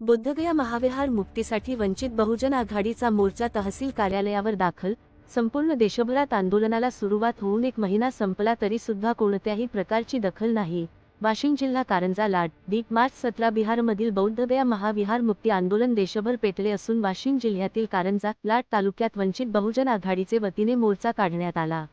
बुद्धगया महाविहार मुक्तीसाठी वंचित बहुजन आघाडीचा मोर्चा तहसील कार्यालयावर दाखल. संपूर्ण देशभरात आंदोलनाला सुरुवात होऊन एक महिना संपला तरी सुद्धा कोणत्याही प्रकारची दखल नाही. वाशिम जिल्हा कारंजा लाट दीप मार्च सतरा बिहारमधील बौद्धगया महाविहार मुक्ती आंदोलन देशभर पेटले असून वाशिम जिल्ह्यातील कारंजा लाट तालुक्यात वंचित बहुजन आघाडीचे वतीने मोर्चा काढण्यात आला.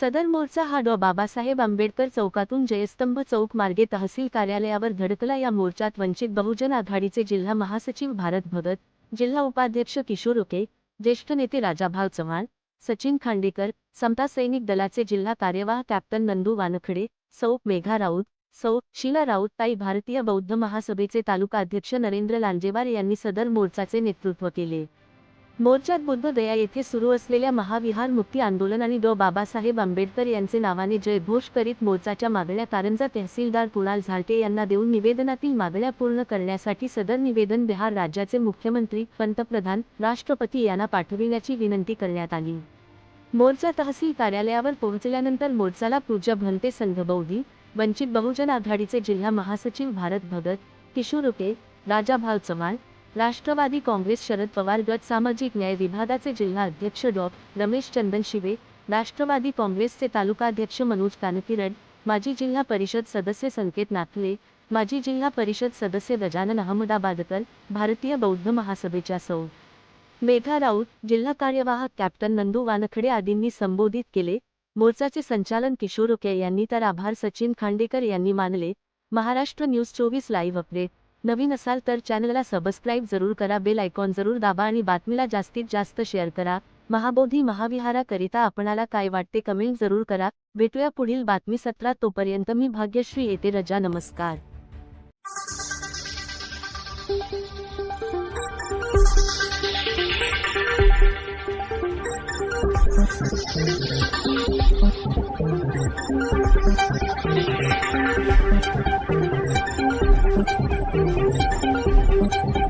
सदर मोर्चा हा डॉ. बाबासाहेब आंबेडकर चौकातून जयस्तंभ चौक मार्गे तहसील कार्यालयावर धडकला. या मोर्चात वंचित बहुजन आघाडीचे जिल्हा महासचिव भारत भगत जिल्हा उपाध्यक्ष किशोर उके ज्येष्ठ नेते राजाभाव चव्हाण सचिन खांडेकर समता सैनिक दलाचे जिल्हा कार्यवाह कॅप्टन नंदू वानखडे सौ. मेघा राऊत सौ. शीला राऊत ताई भारतीय बौद्ध महासभेचे तालुका अध्यक्ष नरेंद्र लांजेवार यांनी सदर मोर्चाचे नेतृत्व केले. मोर्चात बुद्धदया येथे सुरू असलेल्या महाविहार मुक्ती आंदोलन आणि डॉ. बाबासाहेब आंबेडकर यांचे नावाने जयघोष करीत मोर्चाच्या मागण्या कारंजा तहसीलदार कुणाल झालटे यांना देऊन निवेदनातील मागण्या पूर्ण करण्यासाठी सदर निवेदन बिहार राज्याचे मुख्यमंत्री पंतप्रधान राष्ट्रपती यांना पाठविण्याची विनंती करण्यात आली. मोर्चा तहसील कार्यालयावर पोहोचल्यानंतर मोर्चाला पूजा भंते संघबौद्धी वंचित बहुजन आघाडीचे जिल्हा महासचिव भारत भगत किशोर उके राजाभाव चव्हाण राष्ट्रवादी काँग्रेस शरद पवार गट सामाजिक न्याय विभागाचे जिल्हा अध्यक्ष डॉ. रमेश चंदन शिवे राष्ट्रवादी काँग्रेसचे तालुकाध्यक्ष मनोज कानकिरड माजी जिल्हा परिषद सदस्य संकेत नाथले माजी जिल्हा परिषद सदस्य गजानन अहमदाबादकर भारतीय बौद्ध महासभेच्या सौ. मेघा राऊत जिल्हा कार्यवाहक कॅप्टन नंदू वानखडे आदींनी संबोधित केले. मोर्चाचे संचालन किशोर उके यांनी तर आभार सचिन खांडेकर यांनी मानले. महाराष्ट्र न्यूज चोवीस लाईव्ह अपडेट. नवीन असाल तर चॅनलला सबस्क्राईब जरूर करा बेल आयकॉन जरूर दाबा आणि बातमीला जास्तीत जास्त शेअर करा. महाबोधी महाविहाराकरिता आपणाला काय वाटते कमेंट जरूर करा. भेटूया पुढील बातमी सत्रात. तोपर्यंत मी भाग्यश्री येते. रजा नमस्कार. Thank you. Thank you.